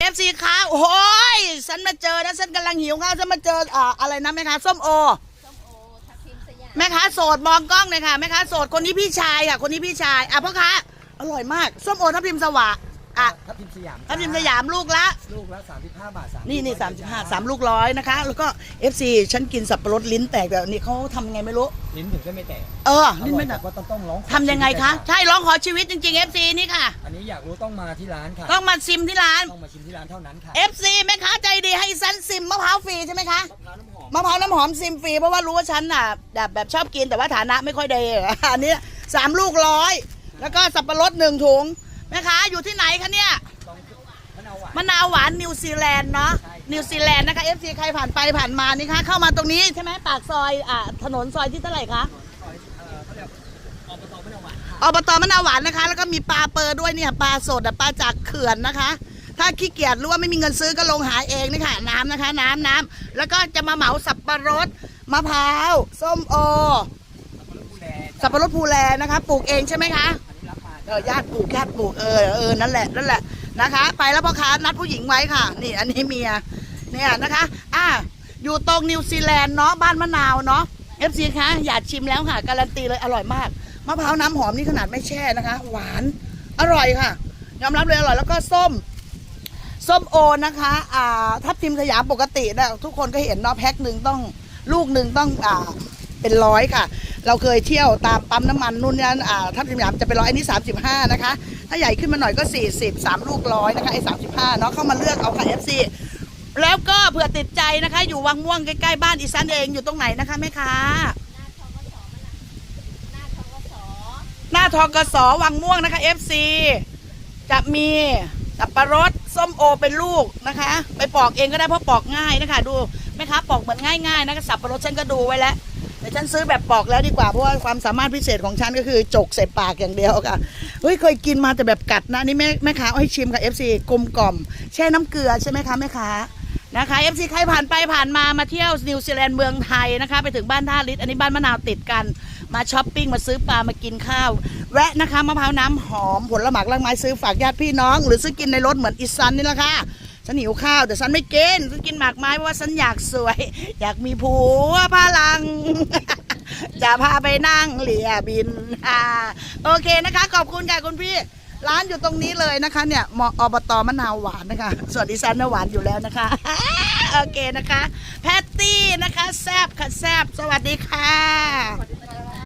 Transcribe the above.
เอฟซีคะโอ้ยฉันมาเจอนะฉันกำลังหิวข้าวฉันมาเจออ่าอะไรนะแม่ค้าส้มโอ ส้มโอทับทิมสยามแม่ค้าโสดมองกล้องเลยค่ะแม่ค้าโสดคนนี้พี่ชายค่ะคนนี้พี่ชายอะพ่อค้าอร่อยมากส้มโอทับทิมสวะ อะทับทิมสยามทับทิมสยามลูกละ ลูกละ35 บาท3นี่นี่สามสิบห้าสามลูกร้อยนะคะ แล้วก็เอฟซีฉันกินสับปะรดลิ้นแตกแบบนี้เขาทำยังไงไม่รู้ ลิ้นถึงก็ไม่แตกเอออลิ้นร่อยไม่แตแต่กว่าต้องต้องร้องขอทำยังไงคะชีวิตใช่ร้องขอชีวิตจริงๆเอฟซีนี่ค่ะ อันนี้อยากรู้ต้องมาที่ร้านค่ะ ต้องมาซิมที่ร้าน ต้องมาชิมที่ร้านเท่านั้นค่ะเอฟซีแม่ค้าใจดีให้ฉันซิมมะพร้าวฟรีใช่ไหมคะ มะพร้าวน้ำหอมมะพร้าวน้ำหอมซิมฟรีเพราะว่ารู้ว่าฉันน่ะแบบแบบชอบกินแต่ว่าฐานะไม่ค่อยดี อันนี้สามลูกร้อย แล้วก็สับปะรดหนึ่งถุง แม่ค้าอยู่ที่ไหนคะเนี่ยต้องมะนาวหวานมะนาวหวานนิวซีแลนด์เนาะใช่นิวซีแลนด์นะคะเอฟซีใครผ่านไปผ่านมานี่คะเข้ามาตรงนี้ใช่ไหมปากซอยอ่าถนนซอยที่เท่าไหร่คะซอยเอ่อเขาเรียกอบตมะนาวหวานค่ะอบตมะนาวหวานนะคะ แล้วก็มีปลาเปอร์ด้วยเนี่ยปลาสดอะปลาจากเขื่อนนะคะ ถ้าขี้เกียจหรือว่าไม่มีเงินซื้อก็ลงหาเองนี่ค่ะน้ำนะคะ น้ำน้ำแล้วก็จะมาเหมาสับปะรดมะพร้าวส้มโอ สับปะรดภูแลสับปะรดภูแลนะคะปลูกเองใช่ไหมคะอันนี้รับมา เออญาติปลูกญาติปลูกเออเออนั่นแหละนั่นแหละนะคะ ไปแล้วพ่อค้านัดผู้หญิงไว้ค่ะ นี่อันนี้เมียเนี่ยนะคะอะอยู่ตรงนิวซีแลนด์เนาะบ้านมะนาวเนาะเอฟซีคะอยากชิมแล้วค่ะ การันตีเลยอร่อยมากมะพร้าวน้ำหอมนี่ขนาดไม่แช่นะคะ หวานอร่อยค่ะ ยอมรับเลยอร่อยแล้วก็ส้มส้มโอนะคะอ่าทับทิมสยามปกตินะทุกคนก็เห็นเนาะแพ็คหนึ่งต้องลูกหนึ่งต้องอ่าเป็นร้อยค่ะเราเคยเที่ยวตามปั๊มน้ำมันนู่นนี่นั่นอ่าทับทิมสยามจะเป็นร้อยอันนี้ 35 นะคะ ถ้าใหญ่ขึ้นมาหน่อยก็ 40 3 ลูกร้อยนะคะไอ้35เนาะเข้ามาเลือกเอาค่ะ FC แล้วก็เผื่อติดใจนะคะ อยู่วังม่วงใกล้ๆบ้านอีสันเองอยู่ตรงไหนนะคะแม่ค้าหน้าทกศหน้าทกศหน้าทกสวังม่วงนะคะ FC จะมีสับปะรดส้มโอเป็นลูกนะคะ ไปปอกเองก็ได้เพราะปอกง่ายนะคะ ดูแม่ค้าปอกเหมือนง่ายๆนะคะสับปะรดฉันก็ดูไว้แล้ว แต่ฉันซื้อแบบปอกแล้วดีกว่าเพราะว่าความสามารถพิเศษของฉันก็คือจกใส่ปากอย่างเดียวค่ะเฮ้ยเคยกินมาแต่แบบกัดนะนี่แม่แม่ค้าเอาให้ชิมค่ะ FC กลมกล่อมแช่น้ำเกลือใช่ไหมคะแม่ค้านะคะ FC ใครผ่านไปผ่านมามาเที่ยวนิวซีแลนด์เมืองไทยนะคะ ไปถึงบ้านท่าลิศอันนี้บ้านมะนาวติดกันมาช้อปปิ้งมาซื้อปลามากินข้าว แวะนะคะมะพร้าวน้ำหอมผลหมากรากไม้ซื้อฝากญาติพี่น้อง หรือซื้อกินในรถเหมือนอีซันนี่แหละค่ะ ฉันหิวข้าวแต่ฉันไม่กินฉันกินหมากไม้เพราะว่าฉันอยากสวย อยากมีผัวพลัง จะพาไปนั่งเรือบินอ่าโอเคนะคะ ขอบคุณค่ะคุณพี่ ร้านอยู่ตรงนี้เลยนะคะเนี่ยมอบตมะนาวหวานนะคะ ส่วนดิฉันน่ะหวานอยู่แล้วนะคะ โอเคนะคะ แพตตี้นะคะ แซบค่ะแซบสวัสดีค่ะ